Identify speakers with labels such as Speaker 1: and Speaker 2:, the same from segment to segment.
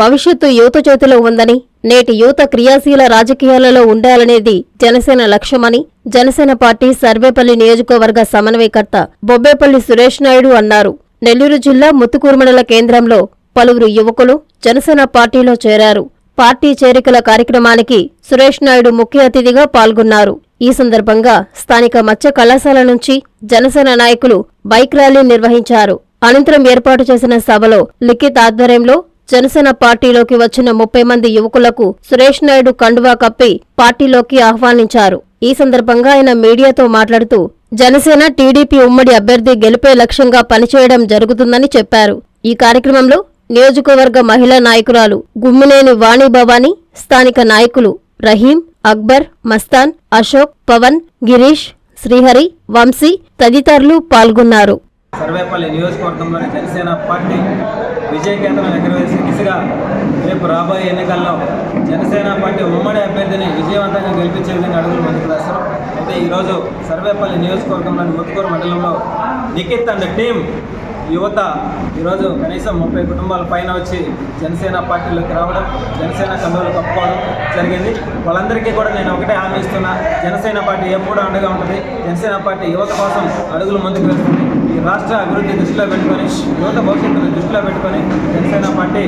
Speaker 1: భవిష్యత్తు యువత చేతిలో ఉందని నేటి యువత క్రియాశీల రాజకీయాలలో ఉండాలనేది జనసేన లక్ష్యమని జనసేన పార్టీ సర్వేపల్లి నియోజకవర్గ సమన్వయకర్త బొబ్బేపల్లి సురేష్ నాయుడు అన్నారు. నెల్లూరు జిల్లా ముత్తుకూరుమడల కేంద్రంలో పలువురు యువకులు జనసేన పార్టీలో చేరారు. పార్టీ చేరికల కార్యక్రమానికి సురేష్ నాయుడు ముఖ్య అతిథిగా పాల్గొన్నారు. ఈ సందర్భంగా స్థానిక మత్స్య కళాశాల నుంచి జనసేన నాయకులు బైక్ ర్యాలీ నిర్వహించారు. అనంతరం ఏర్పాటు చేసిన సభలో లిఖిత్ ఆధ్వర్యంలో జనసేన పార్టీలోకి వచ్చిన ముప్పై మంది యువకులకు సురేష్ నాయుడు కండువా కప్పి పార్టీలోకి ఆహ్వానించారు. ఈ సందర్భంగా ఆయన మీడియాతో మాట్లాడుతూ జనసేన టీడీపీ ఉమ్మడి అభ్యర్థి గెలిపే లక్ష్యంగా పనిచేయడం జరుగుతుందని చెప్పారు. ఈ కార్యక్రమంలో నియోజకవర్గ మహిళా నాయకురాలు గుమ్మినేని వాణి భవానీ స్థానిక నాయకులు రహీం అక్బర్ మస్తాన్ అశోక్ పవన్ గిరీష్ శ్రీహరి వంశీ తదితరులు పాల్గొన్నారు.
Speaker 2: సర్వేపల్లి నియోజకవర్గంలోని జనసేన పార్టీ విజయ కేంద్రం ఎగరవేసే దిశగా రేపు రాబోయే ఎన్నికల్లో జనసేన పార్టీ ఉమ్మడి అభ్యర్థిని విజయవంతంగా గెలిపించే విధంగా అడుగులు ముందుకు వేస్తారు అయితే ఈరోజు సర్వేపల్లి నియోజకవర్గంలోని ముత్తుకూరు మండలంలో నిఖిత్ అండ్ టీం యువత ఈరోజు కనీసం ముప్పై కుటుంబాల పైన వచ్చి జనసేన పార్టీలోకి రావడం జనసేన కండువలు కప్పుకోవడం జరిగింది. వాళ్ళందరికీ కూడా నేను ఒకటే హామీ ఇస్తున్నా జనసేన పార్టీ ఎప్పుడూ అండగా ఉంటుంది. జనసేన పార్టీ యువత కోసం అడుగులు ముందుకు వెళ్తుంది. ఈ రాష్ట్ర అభివృద్ధి దృష్టిలో పెట్టుకొని యువత భవిష్యత్తును దృష్టిలో పెట్టుకొని జనసేన పార్టీ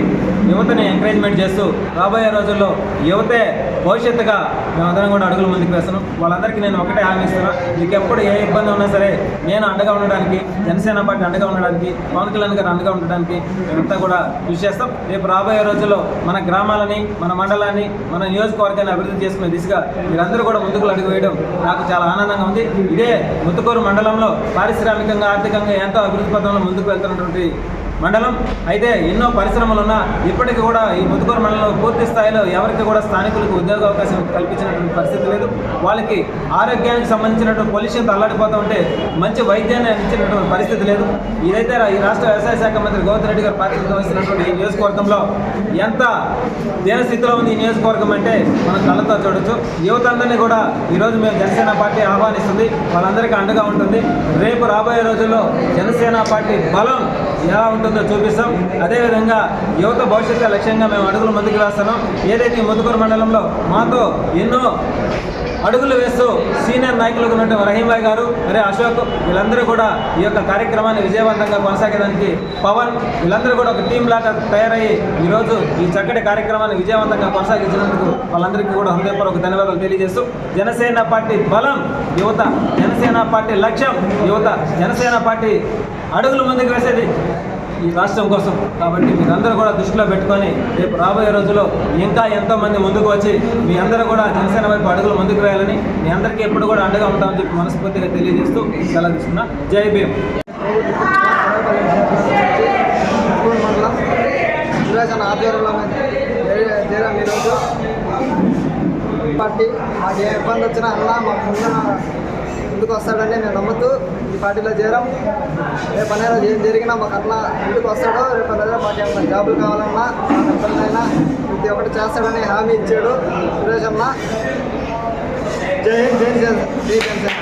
Speaker 2: యువతని ఎంకరేజ్మెంట్ చేస్తూ రాబోయే రోజుల్లో యువతే భవిష్యత్తుగా మేమందరం కూడా అడుగులు ముందుకు వేస్తున్నాం. వాళ్ళందరికీ నేను ఒకటే హామీ ఇస్తున్నా. మీకు ఎప్పుడు ఏ ఇబ్బంది ఉన్నా సరే నేను అండగా ఉండడానికి జనసేన పార్టీ అండగా ఉండడానికి పవన్ కళ్యాణ్ గారు అండగా ఉండడానికి మేమంతా కూడా కృషి చేస్తాం. రేపు రాబోయే రోజుల్లో మన గ్రామాలని మన మండలాన్ని మన నియోజకవర్గాన్ని అభివృద్ధి చేసుకునే దిశగా మీరందరూ కూడా ముందుకు అడుగు వేయడం నాకు చాలా ఆనందంగా ఉంది. ఇదే ముత్తుకూరు మండలంలో పారిశ్రామికంగా ఆర్థికంగా ఎంతో అభివృద్ధి పథంలో ముందుకు వెళ్తున్నటువంటి మండలం. అయితే ఎన్నో పరిశ్రమలు ఉన్నా ఇప్పటికీ కూడా ఈ ముదుకూరు మండలంలో పూర్తి స్థాయిలో ఎవరికి కూడా స్థానికులకు ఉద్యోగ అవకాశం కల్పించినటువంటి పరిస్థితి లేదు. వాళ్ళకి ఆరోగ్యానికి సంబంధించినటువంటి పొల్యూషన్తో అల్లాడిపోతూ ఉంటే మంచి వైద్యాన్ని అందించినటువంటి పరిస్థితి లేదు. ఇదైతే ఈ రాష్ట్ర వ్యవసాయ శాఖ మంత్రి గౌతమ్ రెడ్డి గారు ప్రాతినిధ్యం వహిస్తున్నటువంటి ఈ నియోజకవర్గంలో ఎంత దీనస్థితిలో ఉంది ఈ నియోజకవర్గం అంటే మనం కళ్ళతో చూడొచ్చు. యువతందరినీ కూడా ఈరోజు మేము జనసేన పార్టీ ఆహ్వానిస్తుంది. వాళ్ళందరికీ అండగా ఉంటుంది. రేపు రాబోయే రోజుల్లో జనసేన పార్టీ బలం ఎలా ఉంటుంది చూపిస్తాం. అదేవిధంగా యువత భవిష్యత్తు లక్ష్యంగా మేము అడుగులు ముందుకు వేస్తున్నాం. ఏదైతే ముదుకూరు మండలంలో మాతో ఎన్నో అడుగులు వేస్తూ సీనియర్ నాయకులకు ఉన్నటువంటి రహీంభాయ్ గారు మరి అశోక్ వీళ్ళందరూ కూడా ఈ యొక్క కార్యక్రమాన్ని విజయవంతంగా కొనసాగడానికి పవన్ వీళ్ళందరూ కూడా ఒక టీం లాగా తయారయ్యి ఈరోజు ఈ చక్కటి కార్యక్రమాన్ని విజయవంతంగా కొనసాగించినందుకు వాళ్ళందరికీ కూడా హృదయపూర్వక ధన్యవాదాలు తెలియజేస్తూ జనసేన పార్టీ బలం యువత జనసేన పార్టీ లక్ష్యం యువత జనసేన పార్టీ అడుగులు ముందుకు వేసేది. ఈ రాష్ట్రం కోసం. కాబట్టి మీరందరూ కూడా దృష్టిలో పెట్టుకొని రేపు రాబోయే రోజుల్లో ఇంకా ఎంతోమంది ముందుకు వచ్చి మీ అందరూ కూడా జనసేన వైపు అడుగులు ముందుకు వేయాలని మీ అందరికీ ఎప్పుడు కూడా అండగా ఉంటామని చెప్పి మనస్ఫూర్తిగా తెలియజేస్తూ సెలవు తీసుకున్నా. జై భీమ్.
Speaker 3: ఆధ్వర్యంలో చేర- ఈరోజు. పార్టీ మాకు ఏ ఇబ్బంది వచ్చినా అన్నా మాకు ముందు ముందుకు వస్తాడని నేను నమ్ముతూ ఈ పార్టీలో చేరాం. రేపు అనేది ఏం జరిగినా మాకు అట్లా ముందుకు వస్తాడో రేపు అనేది మాకు ఏమైనా జాబులు కావాలన్నా మాకు ఇబ్బంది ప్రతి ఒక్కటి చేస్తాడని హామీ ఇచ్చాడు సురేష్ అన్న. జై హింద్ జై జై జై.